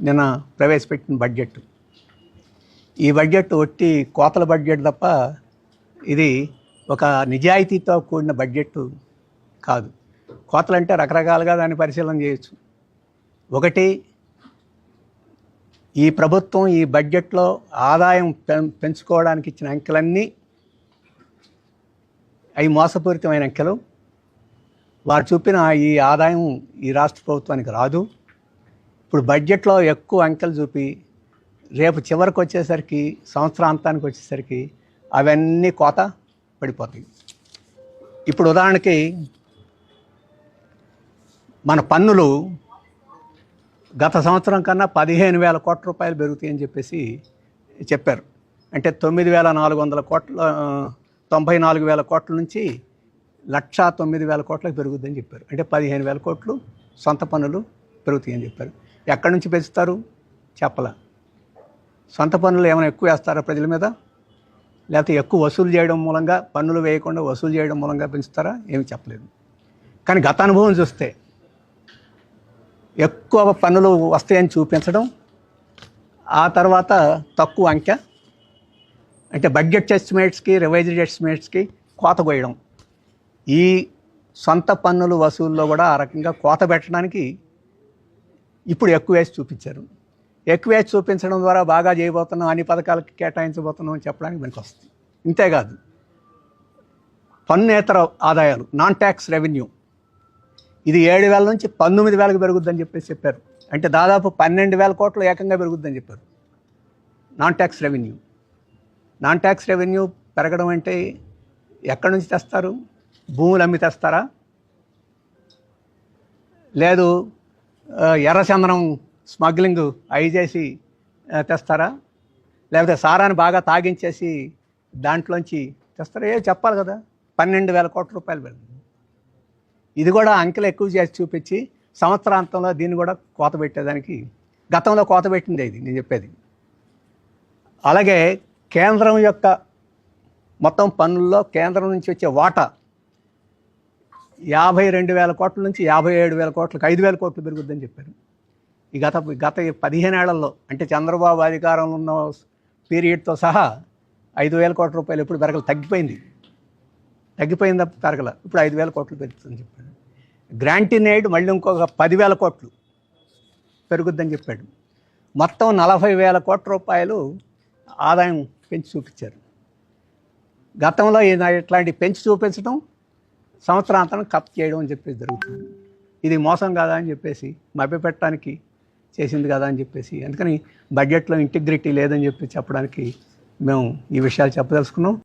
నిన్న ప్రవేశపెట్టిన బడ్జెట్. ఈ బడ్జెట్ ఒట్టి కోతల బడ్జెట్ తప్ప ఇది ఒక నిజాయితీతో కూడిన బడ్జెట్ కాదు. కోతలు అంటే రకరకాలుగా దాన్ని పరిశీలన చేయొచ్చు. ఒకటి ఈ ప్రభుత్వం ఈ బడ్జెట్లో ఆదాయం పెం- పెంచుకోవడానికి ఇచ్చిన అంకెలన్నీ అవి మోసపూరితమైన అంకెలు. వారు చూపిన ఈ ఆదాయం ఈ రాష్ట్ర ప్రభుత్వానికి రాదు. ఇప్పుడు బడ్జెట్లో ఎక్కువ అంకెలు చూపి రేపు చివరికి వచ్చేసరికి సంవత్సరాంతానికి వచ్చేసరికి అవన్నీ కోత పడిపోతాయి. ఇప్పుడు ఉదాహరణకి మన పన్నులు గత సంవత్సరం కన్నా పదిహేను వేల కోట్ల రూపాయలు పెరుగుతాయని చెప్పేసి చెప్పారు. అంటే తొమ్మిది వేల నాలుగు వందల కోట్ల తొంభై నాలుగు వేల కోట్ల నుంచి లక్షా తొమ్మిది వేల కోట్లకు పెరుగుద్దని చెప్పారు. అంటే పదిహేను వేల కోట్లు సొంత పన్నులు పెరుగుతాయని చెప్పారు. ఎక్కడి నుంచి పెంచుతారు? చెప్పల. సొంత పన్నులు ఏమైనా ఎక్కువ వేస్తారా ప్రజల మీద? లేకపోతే ఎక్కువ వసూలు చేయడం మూలంగా పన్నులు వేయకుండా వసూలు చేయడం మూలంగా పెంచుతారా? ఏమి చెప్పలేదు. కానీ గత అనుభవం చూస్తే ఎక్కువ పన్నులు వస్తాయని చూపించడం ఆ తర్వాత తక్కువ అంకె అంటే బడ్జెట్ ఎస్టిమేట్స్కి రివైజ్డ్ ఎస్టిమేట్స్కి కోత కోయడం ఈ సొంత పన్నులు వసూల్లో కూడా ఆ రకంగా కోత పెట్టడానికి ఇప్పుడు ఎక్కువ వేసి చూపించారు. ఎక్కువ వేసి చూపించడం ద్వారా బాగా చేయబోతున్నాం అన్ని పథకాలకి కేటాయించబోతున్నాం అని చెప్పడానికి మనకు వస్తుంది. ఇంతేకాదు పన్నేతర ఆదాయాలు నాన్ ట్యాక్స్ రెవెన్యూ ఇది ఏడు వేల నుంచి పంతొమ్మిది వేలకు పెరుగుద్దని చెప్పేసి చెప్పారు. అంటే దాదాపు పన్నెండు వేల కోట్లు ఏకంగా పెరుగుద్దని చెప్పారు. Non tax revenue non tax revenue పెరగడం అంటే ఎక్కడి నుంచి తెస్తారు? భూములు అమ్మి తెస్తారా? లేదు ఎర్రచందనం స్మగ్లింగ్ అయి చేసి తెస్తారా? లేకపోతే సారాన్ని బాగా తాగించేసి దాంట్లోంచి తెస్తారా? ఏ చెప్పాలి కదా. పన్నెండు వేల కోట్ల రూపాయలు పెరిగింది ఇది కూడా అంకెలు ఎక్కువ చేసి చూపించి సంవత్సరాంతంలో దీన్ని కూడా కోత పెట్టేదానికి గతంలో కోత పెట్టింది ఇది నేను చెప్పేది. అలాగే కేంద్రం యొక్క మొత్తం పన్నుల్లో కేంద్రం నుంచి వచ్చే వాటా యాభై రెండు వేల కోట్ల నుంచి యాభై ఏడు వేల కోట్లకు ఐదు వేల కోట్లు పెరుగుద్దని చెప్పారు. ఈ గత గత పదిహేనేళ్ళలో అంటే చంద్రబాబు అధికారంలో ఉన్న పీరియడ్తో సహా ఐదు వేల కోట్ల రూపాయలు ఎప్పుడు పెరగలు తగ్గిపోయింది. తగ్గిపోయింది తప్ప పెరగల ఇప్పుడు ఐదు వేల కోట్లు పెరుగుతుందని చెప్పాడు గ్రాంటీన్ ఎయిడ్ మళ్ళీ ఇంకొక పదివేల కోట్లు పెరుగుద్దని చెప్పాడు. మొత్తం నలభై వేల కోట్ల రూపాయలు ఆదాయం పెంచి చూపించారు. గతంలో ఇట్లాంటి పెంచి చూపించడం సంవత్సరాంతరం కప్ చేయడం అని చెప్పేసి జరుగుతుంది. ఇది మోసం కాదా అని చెప్పేసి మభ్యపెట్టడానికి చేసింది కదా అని చెప్పేసి అందుకని బడ్జెట్లో ఇంటిగ్రిటీ లేదని చెప్పి చెప్పడానికి మేము ఈ విషయాలు చెప్పదలుచుకున్నాం.